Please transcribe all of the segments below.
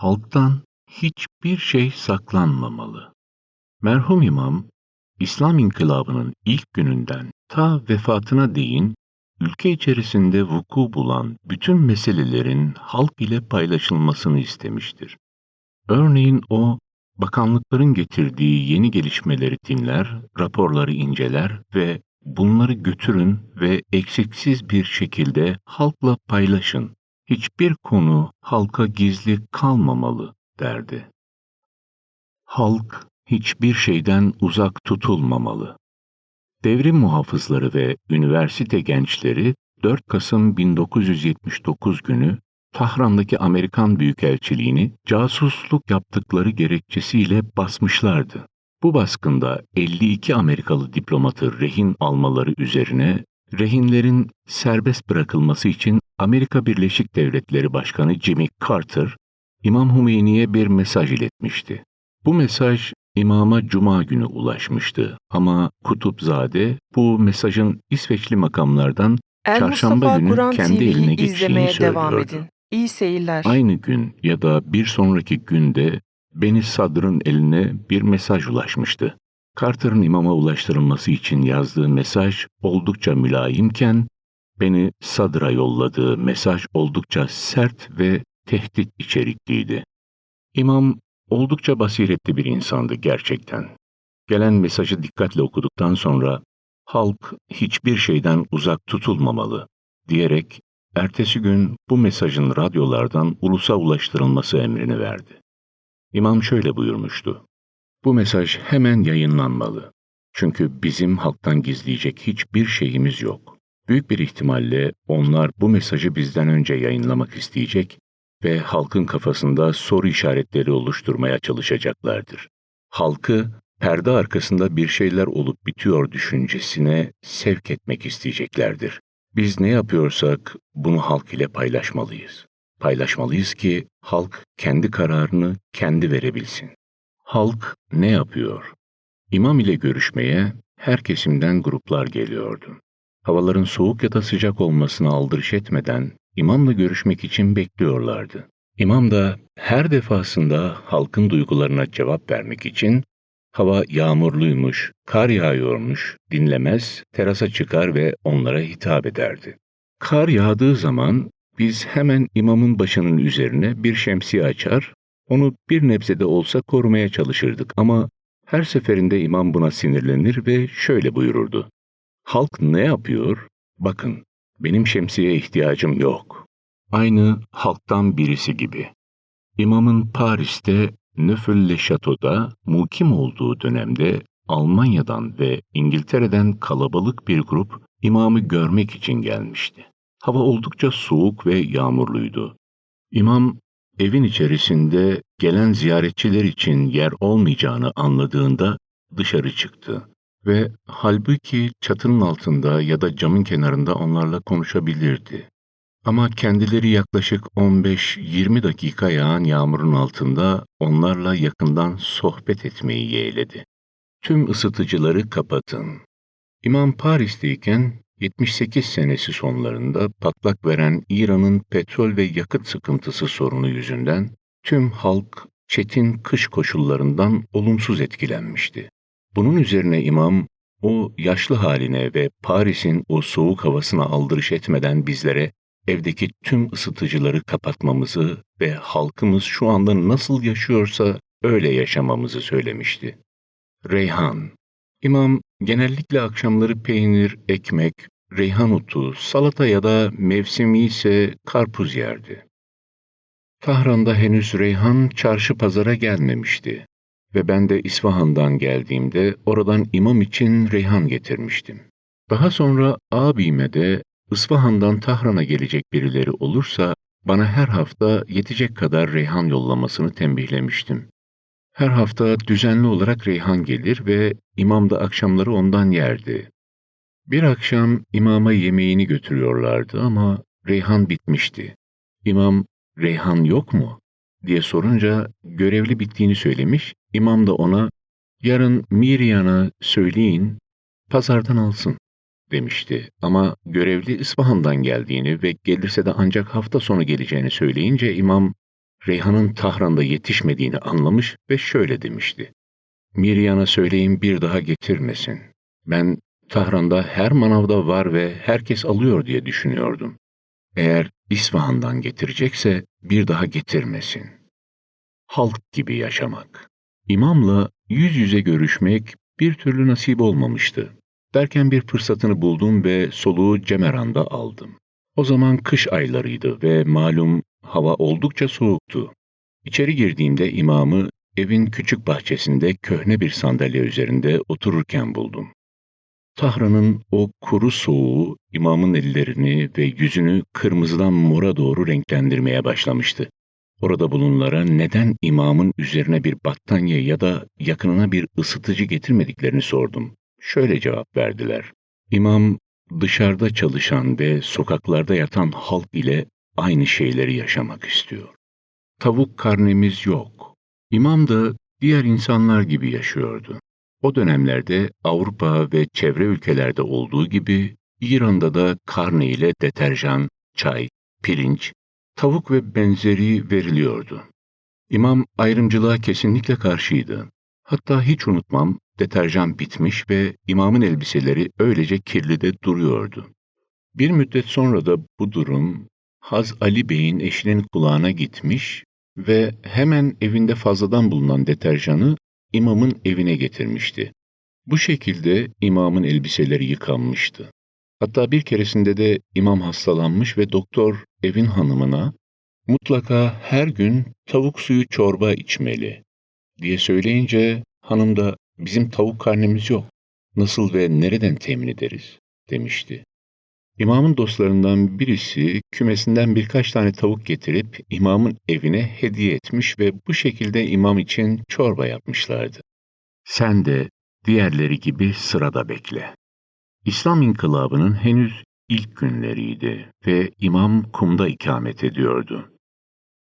halktan hiçbir şey saklanmamalı. Merhum İmam, İslam İnkılabı'nın ilk gününden ta vefatına değin ülke içerisinde vuku bulan bütün meselelerin halk ile paylaşılmasını istemiştir. Örneğin o, bakanlıkların getirdiği yeni gelişmeleri dinler, raporları inceler ve bunları götürün ve eksiksiz bir şekilde halkla paylaşın. Hiçbir konu halka gizli kalmamalı derdi. Halk hiçbir şeyden uzak tutulmamalı. Devrim muhafızları ve üniversite gençleri 4 Kasım 1979 günü Tahran'daki Amerikan Büyükelçiliğini casusluk yaptıkları gerekçesiyle basmışlardı. Bu baskında 52 Amerikalı diplomatı rehin almaları üzerine rehinlerin serbest bırakılması için Amerika Birleşik Devletleri Başkanı Jimmy Carter, İmam Hümeyni'ye bir mesaj iletmişti. Bu mesaj İmama Cuma günü ulaşmıştı ama Kutupzade bu mesajın İsveçli makamlardan El Çarşamba Mustafa günü Kur'an kendi TV'yi eline devam söylüyordu. edin. İyi seyirler. aynı gün ya da bir sonraki günde Beni Sadr'ın eline bir mesaj ulaşmıştı. Carter'ın imama ulaştırılması için yazdığı mesaj oldukça mülayimken, Beni Sadr'a yolladığı mesaj oldukça sert ve tehdit içerikliydi. İmam oldukça basiretli bir insandı gerçekten. Gelen mesajı dikkatle okuduktan sonra halk hiçbir şeyden uzak tutulmamalı diyerek ertesi gün bu mesajın radyolardan ulusa ulaştırılması emrini verdi. İmam şöyle buyurmuştu. Bu mesaj hemen yayınlanmalı. Çünkü bizim halktan gizleyecek hiçbir şeyimiz yok. Büyük bir ihtimalle onlar bu mesajı bizden önce yayınlamak isteyecek ve halkın kafasında soru işaretleri oluşturmaya çalışacaklardır. Halkı perde arkasında bir şeyler olup bitiyor düşüncesine sevk etmek isteyeceklerdir. Biz ne yapıyorsak bunu halk ile paylaşmalıyız. Paylaşmalıyız ki halk kendi kararını kendi verebilsin. Halk ne yapıyor? İmam ile görüşmeye her kesimden gruplar geliyordu. Havaların soğuk ya da sıcak olmasına aldırış etmeden imamla görüşmek için bekliyorlardı. İmam da her defasında halkın duygularına cevap vermek için hava yağmurluymuş, kar yağıyormuş, dinlemez, terasa çıkar ve onlara hitap ederdi. Kar yağdığı zaman biz hemen imamın başının üzerine bir şemsiye açar, onu bir nebzede olsa korumaya çalışırdık ama her seferinde imam buna sinirlenir ve şöyle buyururdu. Halk ne yapıyor? Bakın, benim şemsiyeye ihtiyacım yok. Aynı halktan birisi gibi. İmamın Paris'te Neufel Chateau'da mukim olduğu dönemde Almanya'dan ve İngiltere'den kalabalık bir grup imamı görmek için gelmişti. Hava oldukça soğuk ve yağmurluydu. İmam evin içerisinde gelen ziyaretçiler için yer olmayacağını anladığında dışarı çıktı ve halbuki çatının altında ya da camın kenarında onlarla konuşabilirdi. Ama kendileri yaklaşık 15-20 dakika yağan yağmurun altında onlarla yakından sohbet etmeyi yeğledi. Tüm ısıtıcıları kapatın. İmam Paris'teyken 78 senesi sonlarında patlak veren İran'ın petrol ve yakıt sıkıntısı sorunu yüzünden tüm halk çetin kış koşullarından olumsuz etkilenmişti. Bunun üzerine imam o yaşlı haline ve Paris'in o soğuk havasına aldırış etmeden bizlere evdeki tüm ısıtıcıları kapatmamızı ve halkımız şu anda nasıl yaşıyorsa öyle yaşamamızı söylemişti. Reyhan İmam genellikle akşamları peynir, ekmek, reyhan otu, salata ya da mevsimi ise karpuz yerdi. Tahran'da henüz reyhan çarşı pazara gelmemişti ve ben de İsfahan'dan geldiğimde oradan imam için reyhan getirmiştim. Daha sonra abime de İsfahan'dan Tahran'a gelecek birileri olursa bana her hafta yetecek kadar reyhan yollamasını tembihlemiştim. Her hafta düzenli olarak reyhan gelir ve imam da akşamları ondan yerdi. Bir akşam imama yemeğini götürüyorlardı ama reyhan bitmişti. İmam, reyhan yok mu? Diye sorunca görevli bittiğini söylemiş, imam da ona, yarın Miryan'a söyleyin, pazardan alsın demişti. Ama görevli İsfahan'dan geldiğini ve gelirse de ancak hafta sonu geleceğini söyleyince imam, Reyhan'ın Tahran'da yetişmediğini anlamış ve şöyle demişti. Miryan'a söyleyin bir daha getirmesin. Ben Tahran'da her manavda var ve herkes alıyor diye düşünüyordum. Eğer İsfahan'dan getirecekse bir daha getirmesin. Halk gibi yaşamak. İmamla yüz yüze görüşmek bir türlü nasip olmamıştı. Derken bir fırsatını buldum ve soluğu Cemeran'da aldım. O zaman kış aylarıydı ve malum hava oldukça soğuktu. İçeri girdiğimde imamı evin küçük bahçesinde köhne bir sandalye üzerinde otururken buldum. Tahran'ın o kuru soğuğu imamın ellerini ve yüzünü kırmızıdan mora doğru renklendirmeye başlamıştı. Orada bulunlara neden imamın üzerine bir battaniye ya da yakınına bir ısıtıcı getirmediklerini sordum. Şöyle cevap verdiler. İmam dışarıda çalışan ve sokaklarda yatan halk ile aynı şeyleri yaşamak istiyor. Tavuk karnemiz yok. İmam da diğer insanlar gibi yaşıyordu. O dönemlerde Avrupa ve çevre ülkelerde olduğu gibi İran'da da karne ile deterjan, çay, pirinç, tavuk ve benzeri veriliyordu. İmam ayrımcılığa kesinlikle karşıydı. Hatta hiç unutmam deterjan bitmiş ve imamın elbiseleri öylece kirli de duruyordu. Bir müddet sonra da bu durum Haz Ali Bey'in eşinin kulağına gitmiş ve hemen evinde fazladan bulunan deterjanı imamın evine getirmişti. Bu şekilde imamın elbiseleri yıkanmıştı. Hatta bir keresinde de imam hastalanmış ve doktor evin hanımına mutlaka her gün tavuk suyu çorba içmeli diye söyleyince hanım da bizim tavuk karnemiz yok. Nasıl ve nereden temin ederiz demişti. İmamın dostlarından birisi kümesinden birkaç tane tavuk getirip imamın evine hediye etmiş ve bu şekilde imam için çorba yapmışlardı. Sen de diğerleri gibi sırada bekle. İslam inkılabının henüz ilk günleriydi ve imam kumda ikamet ediyordu.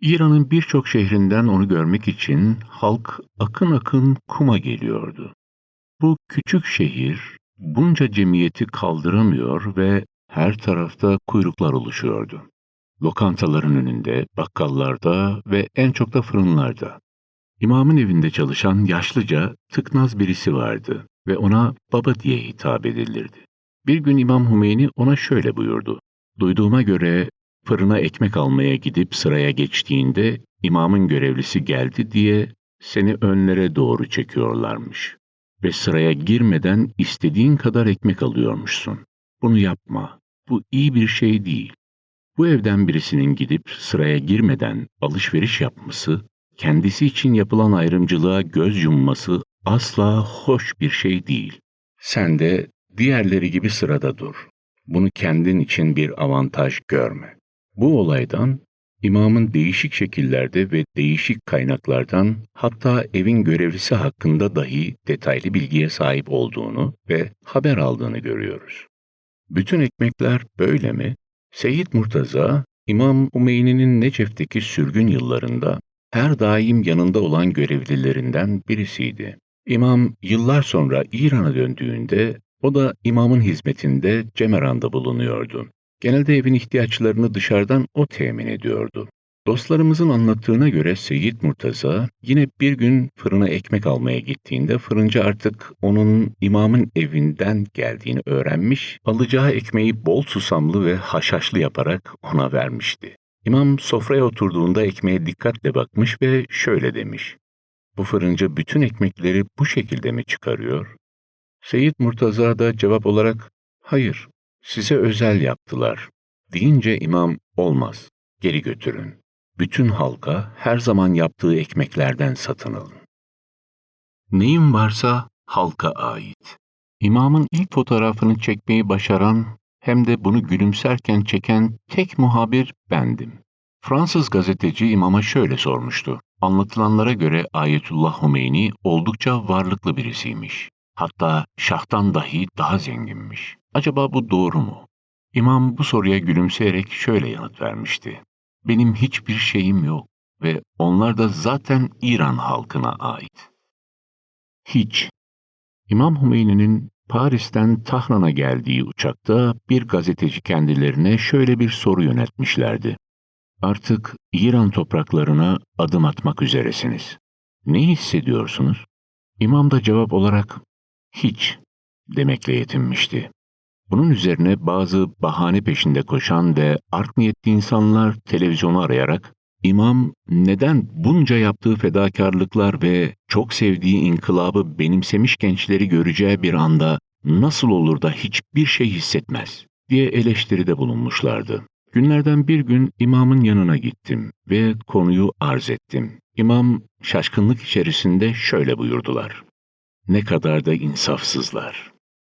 İran'ın birçok şehrinden onu görmek için halk akın akın kuma geliyordu. Bu küçük şehir bunca cemiyeti kaldıramıyor ve her tarafta kuyruklar oluşuyordu. Lokantaların önünde, bakkallarda ve en çok da fırınlarda. İmamın evinde çalışan yaşlıca, tıknaz birisi vardı ve ona baba diye hitap edilirdi. Bir gün İmam Hümeyni ona şöyle buyurdu. Duyduğuma göre fırına ekmek almaya gidip sıraya geçtiğinde imamın görevlisi geldi diye seni önlere doğru çekiyorlarmış ve sıraya girmeden istediğin kadar ekmek alıyormuşsun. Bunu yapma. Bu iyi bir şey değil. Bu evden birisinin gidip sıraya girmeden alışveriş yapması, kendisi için yapılan ayrımcılığa göz yumması asla hoş bir şey değil. Sen de diğerleri gibi sırada dur. Bunu kendin için bir avantaj görme. Bu olaydan imamın değişik şekillerde ve değişik kaynaklardan hatta evin görevlisi hakkında dahi detaylı bilgiye sahip olduğunu ve haber aldığını görüyoruz. Bütün ekmekler böyle mi? Seyyid Murtaza, İmam Hümeyni'nin Necef'teki sürgün yıllarında her daim yanında olan görevlilerinden birisiydi. İmam yıllar sonra İran'a döndüğünde o da imamın hizmetinde Cemeran'da bulunuyordu. Genelde evin ihtiyaçlarını dışarıdan o temin ediyordu. Dostlarımızın anlattığına göre Seyyid Murtaza yine bir gün fırına ekmek almaya gittiğinde fırıncı artık onun imamın evinden geldiğini öğrenmiş, alacağı ekmeği bol susamlı ve haşhaşlı yaparak ona vermişti. İmam sofraya oturduğunda ekmeğe dikkatle bakmış ve şöyle demiş. Bu fırıncı bütün ekmekleri bu şekilde mi çıkarıyor? Seyyid Murtaza da cevap olarak, hayır, size özel yaptılar. Deyince imam, olmaz, geri götürün bütün halka her zaman yaptığı ekmeklerden satın alın. Neyim varsa halka ait. İmamın ilk fotoğrafını çekmeyi başaran hem de bunu gülümserken çeken tek muhabir bendim. Fransız gazeteci imama şöyle sormuştu. Anlatılanlara göre Ayetullah Hümeyni oldukça varlıklı birisiymiş. Hatta şahtan dahi daha zenginmiş. Acaba bu doğru mu? İmam bu soruya gülümseyerek şöyle yanıt vermişti. Benim hiçbir şeyim yok ve onlar da zaten İran halkına ait. Hiç. İmam Hümeyni'nin Paris'ten Tahran'a geldiği uçakta bir gazeteci kendilerine şöyle bir soru yöneltmişlerdi. Artık İran topraklarına adım atmak üzeresiniz. Ne hissediyorsunuz? İmam da cevap olarak hiç demekle yetinmişti. Bunun üzerine bazı bahane peşinde koşan ve art niyetli insanlar televizyonu arayarak İmam neden bunca yaptığı fedakarlıklar ve çok sevdiği inkılabı benimsemiş gençleri göreceği bir anda nasıl olur da hiçbir şey hissetmez diye eleştiride bulunmuşlardı. Günlerden bir gün imamın yanına gittim ve konuyu arz ettim. İmam şaşkınlık içerisinde şöyle buyurdular. Ne kadar da insafsızlar.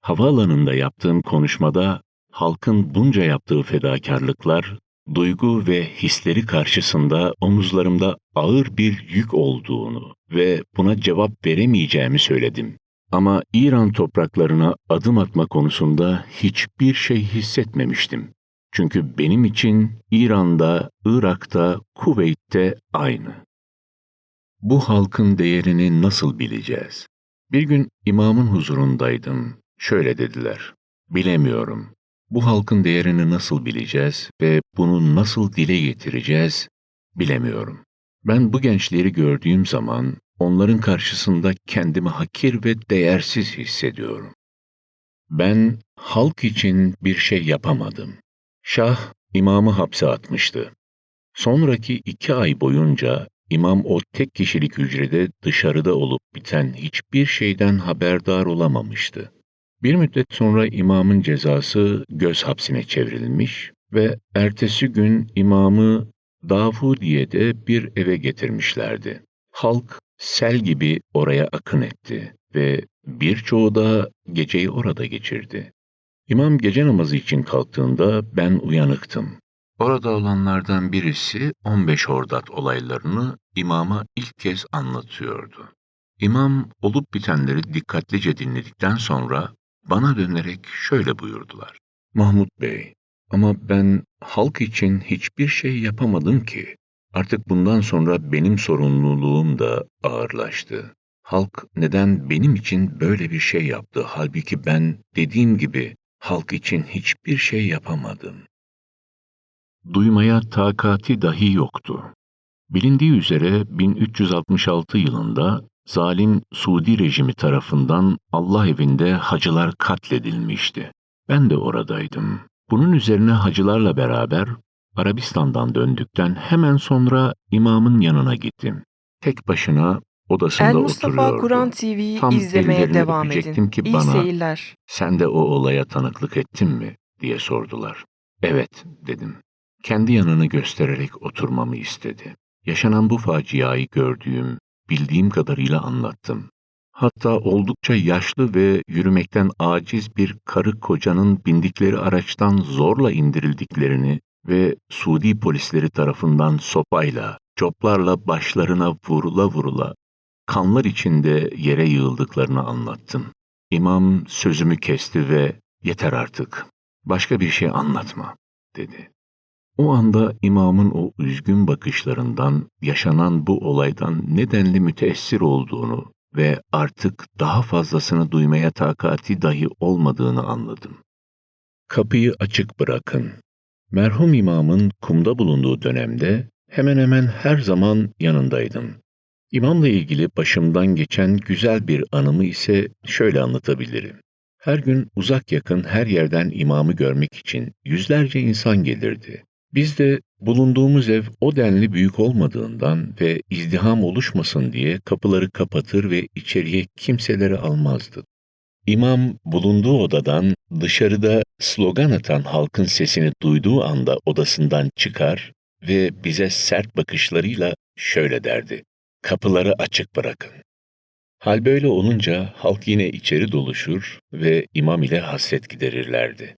Havaalanında yaptığım konuşmada halkın bunca yaptığı fedakarlıklar, duygu ve hisleri karşısında omuzlarımda ağır bir yük olduğunu ve buna cevap veremeyeceğimi söyledim. Ama İran topraklarına adım atma konusunda hiçbir şey hissetmemiştim. Çünkü benim için İran'da, Irak'ta, Kuveyt'te aynı. Bu halkın değerini nasıl bileceğiz? Bir gün imamın huzurundaydım. Şöyle dediler. Bilemiyorum. Bu halkın değerini nasıl bileceğiz ve bunu nasıl dile getireceğiz bilemiyorum. Ben bu gençleri gördüğüm zaman onların karşısında kendimi hakir ve değersiz hissediyorum. Ben halk için bir şey yapamadım. Şah imamı hapse atmıştı. Sonraki iki ay boyunca imam o tek kişilik hücrede dışarıda olup biten hiçbir şeyden haberdar olamamıştı. Bir müddet sonra imamın cezası göz hapsine çevrilmiş ve ertesi gün imamı Davudiye'de bir eve getirmişlerdi. Halk sel gibi oraya akın etti ve birçoğu da geceyi orada geçirdi. İmam gece namazı için kalktığında ben uyanıktım. Orada olanlardan birisi 15 Hordat olaylarını imama ilk kez anlatıyordu. İmam olup bitenleri dikkatlice dinledikten sonra bana dönerek şöyle buyurdular. Mahmut Bey, ama ben halk için hiçbir şey yapamadım ki. Artık bundan sonra benim sorumluluğum da ağırlaştı. Halk neden benim için böyle bir şey yaptı halbuki ben dediğim gibi halk için hiçbir şey yapamadım. Duymaya takati dahi yoktu. Bilindiği üzere 1366 yılında zalim Suudi rejimi tarafından Allah evinde hacılar katledilmişti. Ben de oradaydım. Bunun üzerine hacılarla beraber Arabistan'dan döndükten hemen sonra imamın yanına gittim. Tek başına odasında El Mustafa. Kur'an TV'yi Tam izlemeye devam edin. ki İyi bana- seyirler. Sen de o olaya tanıklık ettin mi? diye sordular. Evet, dedim. Kendi yanını göstererek oturmamı istedi. Yaşanan bu faciayı gördüğüm, bildiğim kadarıyla anlattım. Hatta oldukça yaşlı ve yürümekten aciz bir karı kocanın bindikleri araçtan zorla indirildiklerini ve Suudi polisleri tarafından sopayla, coplarla başlarına vurula vurula, kanlar içinde yere yığıldıklarını anlattım. İmam sözümü kesti ve yeter artık, başka bir şey anlatma, dedi. O anda imamın o üzgün bakışlarından, yaşanan bu olaydan nedenli müteessir olduğunu ve artık daha fazlasını duymaya takati dahi olmadığını anladım. Kapıyı açık bırakın. Merhum imamın kumda bulunduğu dönemde hemen hemen her zaman yanındaydım. İmamla ilgili başımdan geçen güzel bir anımı ise şöyle anlatabilirim. Her gün uzak yakın her yerden imamı görmek için yüzlerce insan gelirdi. Biz de bulunduğumuz ev o denli büyük olmadığından ve izdiham oluşmasın diye kapıları kapatır ve içeriye kimseleri almazdık. İmam bulunduğu odadan dışarıda slogan atan halkın sesini duyduğu anda odasından çıkar ve bize sert bakışlarıyla şöyle derdi. Kapıları açık bırakın. Hal böyle olunca halk yine içeri doluşur ve imam ile hasret giderirlerdi.